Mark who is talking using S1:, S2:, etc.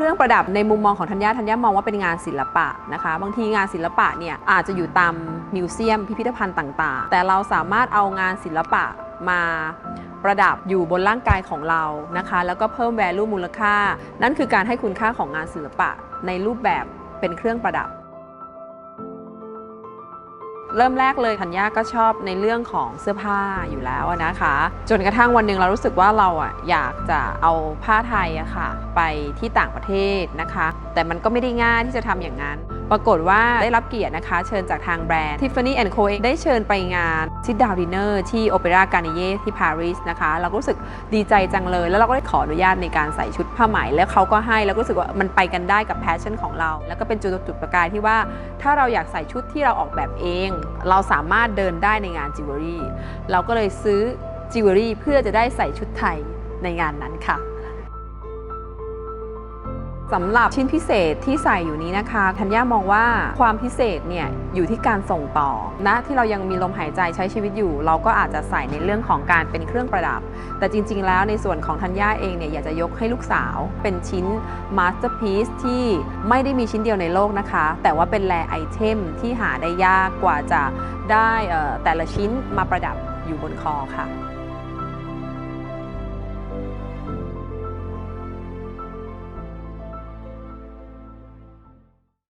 S1: รื่องประดับในมุมมองของธัญญาธัญญามองว่าเป็นงานศิลปะนะคะ บางทีงานศิลปะเนี่ยอาจจะอยู่ตามมิวเซียม พิพิธภัณฑ์ต่างๆ แต่เราสามารถเอางานศิลปะมาประดับอยู่บนร่างกายของเรานะคะ แล้วก็เพิ่ม value มูลค่า นั่นคือการให้คุณค่าของงานศิลปะในรูปแบบเป็นเครื่องประดับ เริ่มแรกเลยธัญญาก็ชอบในเรื่องของเสื้อผ้าอยู่แล้วนะคะ จนกระทั่งวันหนึ่งเรารู้สึกว่าเราอะอยากจะเอาผ้าไทยอะค่ะ ไปที่ต่างประเทศนะคะ แต่มันก็ไม่ได้ง่ายที่จะทำอย่างนั้น ปรากฏว่าได้รับเกียรตินะคะ เชิญจากทางแบรนด์ Tiffany Co เองได้เชิญไปงาน Sit Down Dinner ที่ Opera Garnier ที่ปารีสนะคะ เราก็รู้สึกดีใจจังเลย แล้วเราก็ได้ขออนุญาตในการใส่ชุดผ้าไหม แล้วเขาก็ให้แล้วก็รู้สึกว่ามันไปกันได้กับแพชชั่นของเรา แล้วก็เป็นจุดจุดประกายที่ว่าถ้าเราอยากใส่ชุดที่เราออกแบบเองเราสามารถเดินได้ในงานจิวเวลรี่ เราก็เลยซื้อจิวเวลรี่เพื่อจะได้ใส่ชุดไทยในงานนั้นค่ะ สำหรับชิ้นพิเศษที่ใส่อยู่นี้นะคะธัญญามองว่าความพิเศษเนี่ยอยู่ที่การส่งต่อนะที่เรายังมีลมหายใจใช้ชีวิตอยู่ เราก็อาจจะใส่ในเรื่องของการเป็นเครื่องประดับ แต่จริง ๆ แล้วในส่วนของธัญญาเองเนี่ยอยากจะยกให้ลูกสาว เป็นชิ้นมาสเตอร์พีซที่ไม่ได้มีชิ้นเดียวในโลกนะคะ แต่ว่าเป็นแรไอเทมที่หาได้ยากกว่าจะได้แต่ละชิ้นมาประดับอยู่บนคอค่ะ